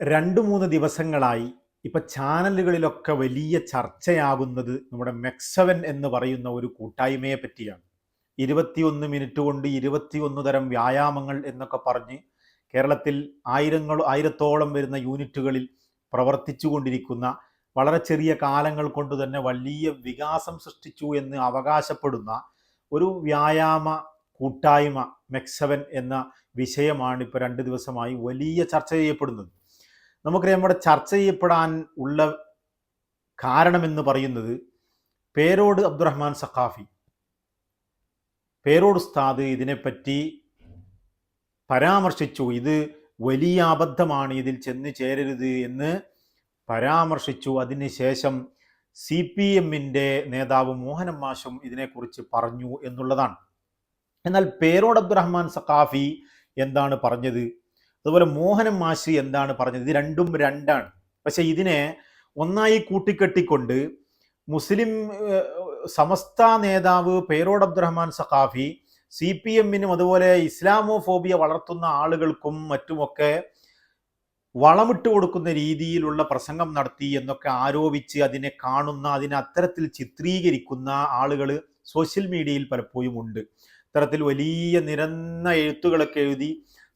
രണ്ട് മൂന്ന് ദിവസങ്ങളായി ഇപ്പൊ ചാനലുകളിലൊക്കെ വലിയ ചർച്ചയാകുന്നത് നമ്മുടെ മെക്സവൻ എന്ന് പറയുന്ന ഒരു കൂട്ടായ്മയെ പറ്റിയാണ്. ഇരുപത്തിയൊന്ന് മിനിറ്റ് കൊണ്ട് ഇരുപത്തിയൊന്ന് തരം വ്യായാമങ്ങൾ എന്നൊക്കെ പറഞ്ഞ് കേരളത്തിൽ ആയിരങ്ങൾ ആയിരത്തോളം വരുന്ന യൂണിറ്റുകളിൽ പ്രവർത്തിച്ചു കൊണ്ടിരിക്കുന്ന വളരെ ചെറിയ കാലങ്ങൾ കൊണ്ട് തന്നെ വലിയ വികാസം സൃഷ്ടിച്ചു എന്ന് അവകാശപ്പെടുന്ന ഒരു വ്യായാമ കൂട്ടായ്മ മെക്സവൻ എന്ന വിഷയമാണ് ഇപ്പോൾ രണ്ട് ദിവസമായി വലിയ ചർച്ച ചെയ്യപ്പെടുന്നത്. നമുക്കറിയാം നമ്മുടെ ചർച്ച ചെയ്യപ്പെടാൻ ഉള്ള കാരണമെന്ന് പറയുന്നത് പേരോട് അബ്ദുറഹ്മാൻ സഖാഫി. പേരോട് ഉസ്താദ് ഇതിനെപ്പറ്റി പരാമർശിച്ചു. ഇത് വലിയ അബദ്ധമാണ് ഇതിൽ ചെന്ന് ചേരരുത് എന്ന് പരാമർശിച്ചു. അതിനുശേഷം സി പി എമ്മിന്റെ നേതാവ് മോഹനം മാഷും ഇതിനെക്കുറിച്ച് പറഞ്ഞു എന്നുള്ളതാണ്. എന്നാൽ പേരോട് അബ്ദുറഹ്മാൻ സഖാഫി എന്താണ് പറഞ്ഞത്? അതുപോലെ മോഹനം മാഷി എന്താണ് പറഞ്ഞത്? ഇത് രണ്ടും രണ്ടാണ്. പക്ഷെ ഇതിനെ ഒന്നായി കൂട്ടിക്കെട്ടിക്കൊണ്ട് മുസ്ലിം സമസ്ത നേതാവ് പേരോട് അബ്ദുറഹ്മാൻ സഖാഫി സി പി എമ്മിനും അതുപോലെ ഇസ്ലാമോഫോബിയ വളർത്തുന്ന ആളുകൾക്കും മറ്റുമൊക്കെ വളമിട്ട് കൊടുക്കുന്ന രീതിയിലുള്ള പ്രസംഗം നടത്തി എന്നൊക്കെ ആരോപിച്ച് അതിനെ കാണുന്ന അതിനെ അത്തരത്തിൽ ചിത്രീകരിക്കുന്ന ആളുകൾ സോഷ്യൽ മീഡിയയിൽ പലപ്പോഴും ഉണ്ട് ഇത്തരത്തിൽ വലിയ നിരന്ന എഴുത്തുകളൊക്കെ എഴുതി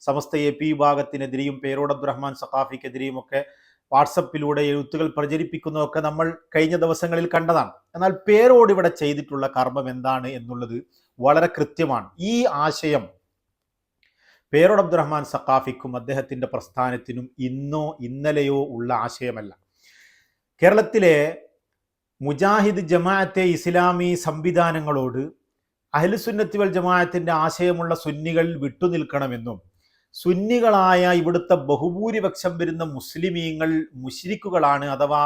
സമസ്ത എ പി വിഭാഗത്തിനെതിരെയും പേരോട് അബ്ദുറഹ്മാൻ സഖാഫിക്കെതിരെയും ഒക്കെ വാട്സപ്പിലൂടെ എഴുത്തുകൾ പ്രചരിപ്പിക്കുന്നതൊക്കെ നമ്മൾ കഴിഞ്ഞ ദിവസങ്ങളിൽ കണ്ടതാണ്. എന്നാൽ പേരോട് ഇവിടെ ചെയ്തിട്ടുള്ള കർമ്മം എന്താണ് എന്നുള്ളത് വളരെ കൃത്യമാണ്. ഈ ആശയം പേരോട് അബ്ദുറഹ്മാൻ സഖാഫിക്കും അദ്ദേഹത്തിന്റെ പ്രസ്ഥാനത്തിനും ഇന്നോ ഇന്നലെയോ ഉള്ള ആശയമല്ല. കേരളത്തിലെ മുജാഹിദ് ജമാഅത്തെ ഇസ്ലാമി സംവിധാനങ്ങളോട് അഹ്ലുസുന്നത്തി വൽ ജമാഅത്തിന്റെ ആശയമുള്ള സുന്നികൾ വിട്ടുനിൽക്കണമെന്നും സുന്നികളായ ഇവിടുത്തെ ബഹുഭൂരിപക്ഷം വരുന്ന മുസ്ലിമീങ്ങൾ മുശ്രിക്കുകളാണ് അഥവാ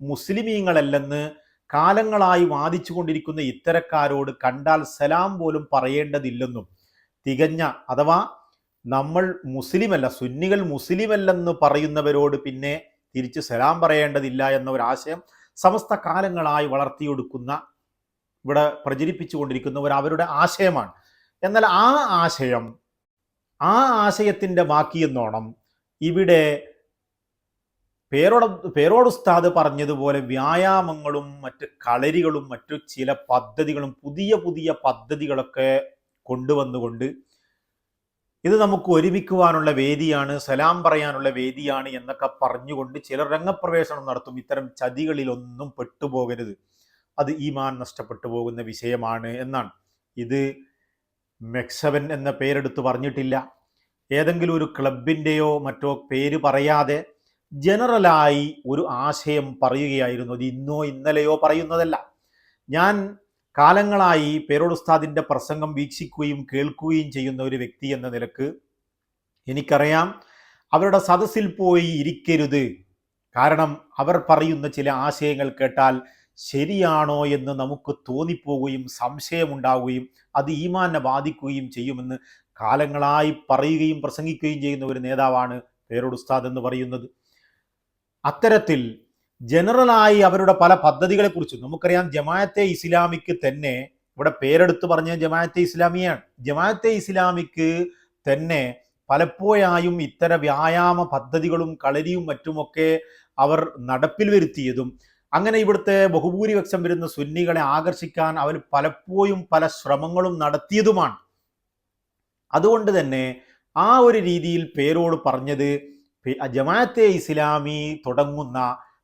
മുസ്ലിമീങ്ങളല്ലെന്ന് കാലങ്ങളായി വാദിച്ചു കൊണ്ടിരിക്കുന്ന ഇത്തരക്കാരോട് കണ്ടാൽ സലാം പോലും പറയേണ്ടതില്ലെന്നും തികഞ്ഞ അഥവാ നമ്മൾ മുസ്ലിമല്ല സുന്നികൾ മുസ്ലിമല്ലെന്ന് പറയുന്നവരോട് പിന്നെ തിരിച്ച് സലാം പറയേണ്ടതില്ല എന്ന ഒരാശയം സമസ്ത കാലങ്ങളായി വളർത്തിയെടുക്കുന്ന ഇവിടെ പ്രചരിപ്പിച്ചുകൊണ്ടിരിക്കുന്നവർ അവരുടെ ആശയമാണ്. എന്നാൽ ആ ആശയം ആ ആശയത്തിന്റെ ബാക്കിയെന്നോണം ഇവിടെ പേരോട് പേരോട് ഉസ്താദ് പറഞ്ഞതുപോലെ വ്യായാമങ്ങളും മറ്റ് കളരികളും മറ്റു ചില പദ്ധതികളും പുതിയ പുതിയ പദ്ധതികളൊക്കെ കൊണ്ടുവന്നുകൊണ്ട് ഇത് നമുക്ക് ഒരുമിക്കുവാനുള്ള വേദിയാണ് സലാം പറയാനുള്ള വേദിയാണ് എന്നൊക്കെ പറഞ്ഞുകൊണ്ട് ചിലർ രംഗപ്രവേശനം നടത്തും. ഇത്തരം ചതികളിലൊന്നും പെട്ടുപോകരുത്. അത് ഈമാൻ നഷ്ടപ്പെട്ടു പോകുന്ന വിഷയമാണ് എന്നാണ്. ഇത് മെക്സവൻ എന്ന പേരെടുത്ത് പറഞ്ഞിട്ടില്ല. ഏതെങ്കിലും ഒരു ക്ലബിന്റെയോ മറ്റോ പേര് പറയാതെ ജനറലായി ഒരു ആശയം പറയുകയായിരുന്നു. അത് ഇന്നോ ഇന്നലെയോ പറയുന്നതല്ല. ഞാൻ കാലങ്ങളായി പേരോടുസ്താദിന്റെ പ്രസംഗം വീക്ഷിക്കുകയും കേൾക്കുകയും ചെയ്യുന്ന ഒരു വ്യക്തി എന്ന നിലയ്ക്ക് എനിക്കറിയാം അവരുടെ സദസ്സിൽ പോയി ഇരിക്കരുത്. കാരണം അവർ പറയുന്ന ചില ആശയങ്ങൾ കേട്ടാൽ ശരിയാണോ എന്ന് നമുക്ക് തോന്നിപ്പോവുകയും സംശയമുണ്ടാവുകയും അത് ഈമാനെ ബാധിക്കുകയും ചെയ്യുമെന്ന് കാലങ്ങളായി പറയുകയും പ്രസംഗിക്കുകയും ചെയ്യുന്ന ഒരു നേതാവാണ് പേരോട് ഉസ്താദ് എന്ന് പറയുന്നത്. അത്തരത്തിൽ ജനറലായി അവരുടെ പല പദ്ധതികളെ നമുക്കറിയാം ജമാഅത്തെ ഇസ്ലാമിക്ക് തന്നെ ഇവിടെ പേരെടുത്ത് പറഞ്ഞ ജമാഅത്തെ ഇസ്ലാമിയാണ്. ജമാഅത്തെ ഇസ്ലാമിക്ക് തന്നെ പലപ്പോഴായും ഇത്തരം വ്യായാമ പദ്ധതികളും കളരിയും മറ്റുമൊക്കെ അവർ നടപ്പിൽ വരുത്തിയതും അങ്ങനെ ഇവിടുത്തെ ബഹുഭൂരിപക്ഷം വരുന്ന സുന്നികളെ ആകർഷിക്കാൻ അവർ പലപ്പോഴും പല ശ്രമങ്ങളും നടത്തിയതുമാണ്. അതുകൊണ്ട് തന്നെ ആ ഒരു രീതിയിൽ പേരോട് പറഞ്ഞത് ജമാഅത്തെ ഇസ്ലാമി തുടങ്ങുന്ന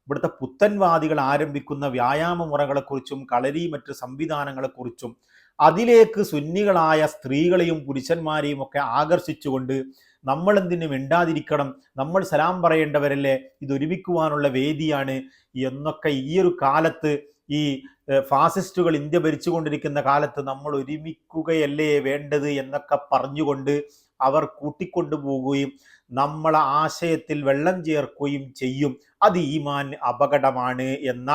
ഇവിടുത്തെ പുത്തൻവാദികൾ ആരംഭിക്കുന്ന വ്യായാമ മുറകളെക്കുറിച്ചും കളരി മറ്റ് സംവിധാനങ്ങളെക്കുറിച്ചും അതിലേക്ക് സുന്നികളായ സ്ത്രീകളെയും പുരുഷന്മാരെയും ഒക്കെ ആകർഷിച്ചുകൊണ്ട് നമ്മൾ എന്തിനു മിണ്ടാതിരിക്കണം? നമ്മൾ സലാം പറയേണ്ടവരല്ലേ? ഇതൊരുമിക്കുവാനുള്ള വേദിയാണ് എന്നൊക്കെ ഈ ഒരു കാലത്ത് ഈ ഫാസിസ്റ്റുകൾ ഇന്ത്യ ഭരിച്ചുകൊണ്ടിരിക്കുന്ന കാലത്ത് നമ്മൾ ഒരുമിക്കുകയല്ലേ വേണ്ടത് എന്നൊക്കെ പറഞ്ഞുകൊണ്ട് അവർ കൂട്ടിക്കൊണ്ടുപോവുകയും നമ്മളെ ആശയത്തിൽ വെള്ളം ചേർക്കുകയും ചെയ്യും. അത് ഈമാൻ അപകടമാണ് എന്ന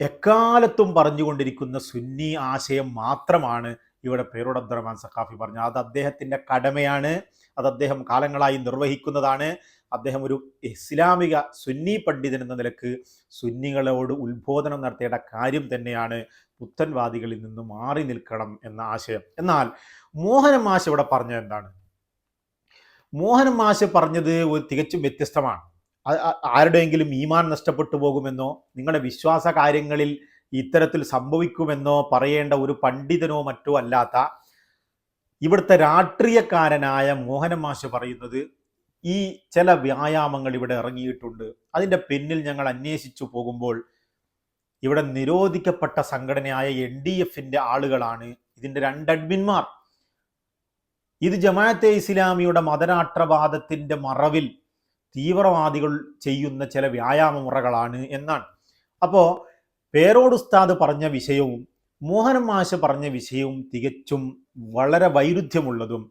എക്കാലത്തും പറഞ്ഞുകൊണ്ടിരിക്കുന്ന സുന്നി ആശയം മാത്രമാണ് ഇവിടെ പേരോട് അബ്ദുറഹ്മാൻ സഖാഫി പറഞ്ഞു അത് അദ്ദേഹത്തിന്റെ കടമയാണ്. അത് അദ്ദേഹം കാലങ്ങളായി നിർവഹിക്കുന്നതാണ്. അദ്ദേഹം ഒരു ഇസ്ലാമിക സുന്നി പണ്ഡിതൻ എന്ന നിലയ്ക്ക് സുന്നികളോട് ഉത്ബോധനം നടത്തേണ്ട കാര്യം തന്നെയാണ് പുത്തൻവാദികളിൽ നിന്ന് മാറി നിൽക്കണം എന്ന ആശയം. എന്നാൽ മോഹനമാശ് ഇവിടെ പറഞ്ഞത് എന്താണ്? മോഹൻ മാഷ് പറഞ്ഞത് ഒരു തികച്ചും വ്യത്യസ്തമാണ്. ആരുടെയെങ്കിലും ഈമാൻ നഷ്ടപ്പെട്ടു പോകുമെന്നോ നിങ്ങളുടെ വിശ്വാസ കാര്യങ്ങളിൽ ഇത്തരത്തിൽ സംഭവിക്കുമെന്നോ പറയേണ്ട ഒരു പണ്ഡിതനോ മറ്റോ അല്ലാത്ത ഇവിടുത്തെ രാഷ്ട്രീയക്കാരനായ മോഹനൻ മാഷ് പറയുന്നത് ഈ ചില വ്യായാമങ്ങൾ ഇവിടെ ഇറങ്ങിയിട്ടുണ്ട്. അതിന്റെ പിന്നിൽ ഞങ്ങൾ അന്വേഷിച്ചു പോകുമ്പോൾ ഇവിടെ നിരോധിക്കപ്പെട്ട സംഘടനയായ എൻ ഡി എഫിന്റെ ആളുകളാണ് ഇതിന്റെ രണ്ട് അഡ്മിന്മാർ ഇത് ജമാഅത്തെ ഇസ്ലാമിയുടെ മതരാഷ്ട്രവാദത്തിന്റെ മറവിൽ തീവ്രവാദികൾ ചെയ്യുന്ന ചില വ്യായാമ മുറകളാണ് എന്നാണ്. അപ്പോൾ പേരോട് ഉസ്താദ് പറഞ്ഞ വിഷയവും മോഹനം മാഷ് പറഞ്ഞ വിഷയവും തികച്ചും വളരെ വൈരുദ്ധ്യമുള്ളതും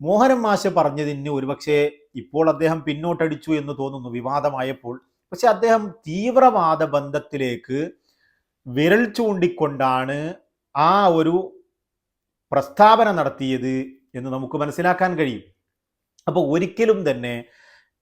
മോഹനം മാഷ് പറഞ്ഞതിന് ഒരുപക്ഷെ ഇപ്പോൾ അദ്ദേഹം പിന്നോട്ടടിച്ചു എന്ന് തോന്നുന്നു വിവാദമായപ്പോൾ. പക്ഷെ അദ്ദേഹം തീവ്രവാദ ബന്ധത്തിലേക്ക് വിരൽ ചൂണ്ടിക്കൊണ്ടാണ് ആ ഒരു പ്രസ്താവന നടത്തിയത് എന്ന് നമുക്ക് മനസ്സിലാക്കാൻ കഴിയും. അപ്പോൾ ഒരിക്കലും തന്നെ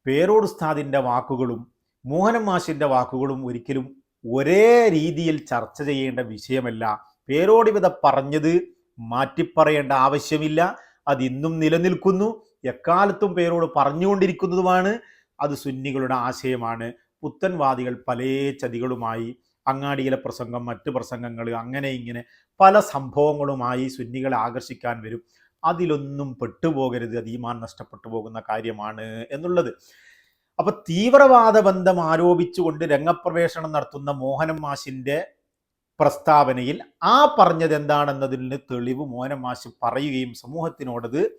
പേരോട് ഉസ്താദിന്റെ വാക്കുകളും മോഹനം മാഷിന്റെ വാക്കുകളും ഒരിക്കലും ഒരേ രീതിയിൽ ചർച്ച ചെയ്യേണ്ട വിഷയമല്ല. പേരോടിവിധ പറഞ്ഞത് മാറ്റിപ്പറയേണ്ട ആവശ്യമില്ല. അത് ഇന്നും നിലനിൽക്കുന്നു. എക്കാലത്തും പേരോട് പറഞ്ഞുകൊണ്ടിരിക്കുന്നതുമാണ്. അത് സുന്നികളുടെ ആശയമാണ്. പുത്തൻവാദികൾ പല ചതികളുമായി അങ്ങാടിയിലെ പ്രസംഗം മറ്റു പ്രസംഗങ്ങൾ അങ്ങനെ ഇങ്ങനെ പല സംഭവങ്ങളുമായി സുന്നികളെ ആകർഷിക്കാൻ വരും. അതിലൊന്നും പെട്ടുപോകരുത് അത് ഈമാൻ നഷ്ടപ്പെട്ടു പോകുന്ന കാര്യമാണ് എന്നുള്ളത്. അപ്പൊ തീവ്രവാദ ബന്ധം ആരോപിച്ചുകൊണ്ട് രംഗപ്രവേശനം നടത്തുന്ന മോഹനം മാഷിന്റെ പ്രസ്താവനയിൽ ആ പറഞ്ഞത് എന്താണെന്നതിന് തെളിവ് മോഹനം മാഷ് പറയുകയും സമൂഹത്തിനോടത്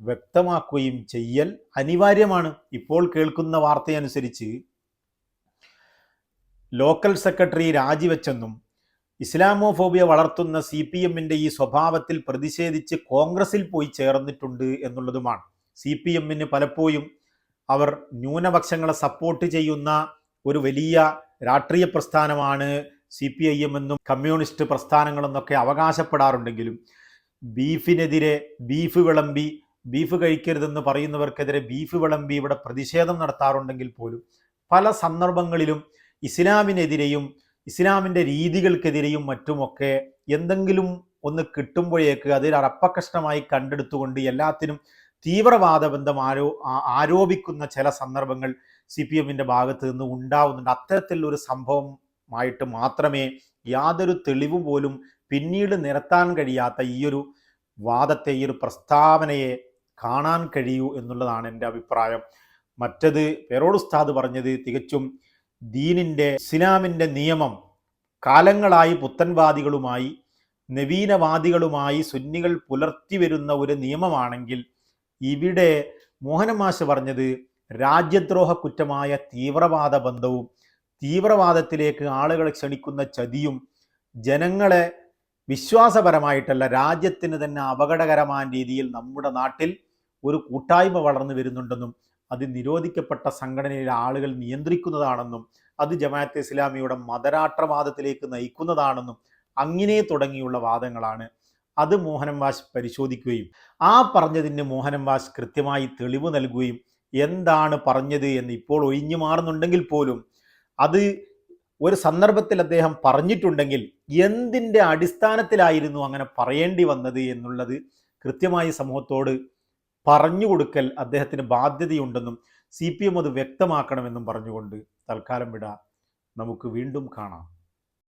വ്യക്തമാക്കുകയും ചെയ്യൽ അനിവാര്യമാണ്. ഇപ്പോൾ കേൾക്കുന്ന വാർത്തയനുസരിച്ച് ലോക്കൽ സെക്രട്ടറി രാജിവെച്ചെന്നും ഇസ്ലാമോഫോബിയ വളർത്തുന്ന സി പി എമ്മിന്റെ ഈ സ്വഭാവത്തിൽ പ്രതിഷേധിച്ച് കോൺഗ്രസിൽ പോയി ചേർന്നിട്ടുണ്ട് എന്നുള്ളതുമാണ്. സി പി എമ്മിന് പലപ്പോഴും അവർ ന്യൂനപക്ഷങ്ങളെ സപ്പോർട്ട് ചെയ്യുന്ന ഒരു വലിയ രാഷ്ട്രീയ പ്രസ്ഥാനമാണ് സി പി ഐ എം എന്നും കമ്മ്യൂണിസ്റ്റ് പ്രസ്ഥാനങ്ങളെന്നൊക്കെ അവകാശപ്പെടാറുണ്ടെങ്കിലും ബീഫിനെതിരെ ബീഫ് വിളമ്പി ബീഫ് കഴിക്കരുതെന്ന് പറയുന്നവർക്കെതിരെ ബീഫ് വിളമ്പി ഇവിടെ പ്രതിഷേധം നടത്താറുണ്ടെങ്കിൽ പോലും പല സന്ദർഭങ്ങളിലും ഇസ്ലാമിനെതിരെയും ഇസ്ലാമിന്റെ രീതികൾക്കെതിരെയും മറ്റുമൊക്കെ എന്തെങ്കിലും ഒന്ന് കിട്ടുമ്പോഴേക്ക് അതിൽ അറപ്പകഷ്ടമായി കണ്ടെടുത്തുകൊണ്ട് എല്ലാത്തിനും തീവ്രവാദ ബന്ധം ആരോ ആരോപിക്കുന്ന ചില സന്ദർഭങ്ങൾ സി പി എമ്മിന്റെ ഭാഗത്ത് നിന്ന് ഉണ്ടാവുന്നുണ്ട്. അത്തരത്തിലൊരു സംഭവമായിട്ട് മാത്രമേ യാതൊരു തെളിവ് പോലും പിന്നീട് നിരത്താൻ കഴിയാത്ത ഈയൊരു വാദത്തെ ഈ ഒരു പ്രസ്താവനയെ കാണാൻ കഴിയൂ എന്നുള്ളതാണ് എന്റെ അഭിപ്രായം. മറ്റത് പേരോട് ഉസ്താദ് പറഞ്ഞത് തികച്ചും ദീനിന്റെ ഇസ്ലാമിന്റെ നിയമം കാലങ്ങളായി പുത്തൻവാദികളുമായി നവീനവാദികളുമായി സുന്നികൾ പുലർത്തി വരുന്ന ഒരു നിയമമാണെങ്കിൽ ഇവിടെ മോഹനമാശ പറഞ്ഞത് രാജ്യദ്രോഹ കുറ്റമായ തീവ്രവാദ ബന്ധവും തീവ്രവാദത്തിലേക്ക് ആളുകളെ ക്ഷണിക്കുന്ന ചതിയും ജനങ്ങളെ വിശ്വാസപരമായിട്ടല്ല രാജ്യത്തിന് തന്നെ അപകടകരമായ രീതിയിൽ നമ്മുടെ നാട്ടിൽ ഒരു കൂട്ടായ്മ വളർന്നു വരുന്നുണ്ടെന്നും അത് നിരോധിക്കപ്പെട്ട സംഘടനയിലെ ആളുകൾ നിയന്ത്രിക്കുന്നതാണെന്നും അത് ജമാഅത്തെ ഇസ്ലാമിയുടെ മതരാഷ്ട്രവാദത്തിലേക്ക് നയിക്കുന്നതാണെന്നും അങ്ങനെ തുടങ്ങിയുള്ള വാദങ്ങളാണ് അത് മോഹനം വാശ് പരിശോധിക്കുകയും ആ പറഞ്ഞതിന് മോഹനം വാശ് കൃത്യമായി തെളിവ് നൽകുകയും എന്താണ് പറഞ്ഞത് എന്ന് ഇപ്പോൾ ഒഴിഞ്ഞു മാറുന്നുണ്ടെങ്കിൽ പോലും അത് ഒരു സന്ദർഭത്തിൽ അദ്ദേഹം പറഞ്ഞിട്ടുണ്ടെങ്കിൽ എന്തിന്റെ അടിസ്ഥാനത്തിലായിരുന്നു അങ്ങനെ പറയേണ്ടി വന്നത് എന്നുള്ളത് കൃത്യമായി സമൂഹത്തോട് പറഞ്ഞു കൊടുക്കൽ അദ്ദേഹത്തിന് ബാധ്യതയുണ്ടെന്നും സി പി എം അത് വ്യക്തമാക്കണമെന്നും പറഞ്ഞുകൊണ്ട് തൽക്കാലം വിട. നമുക്ക് വീണ്ടും കാണാം.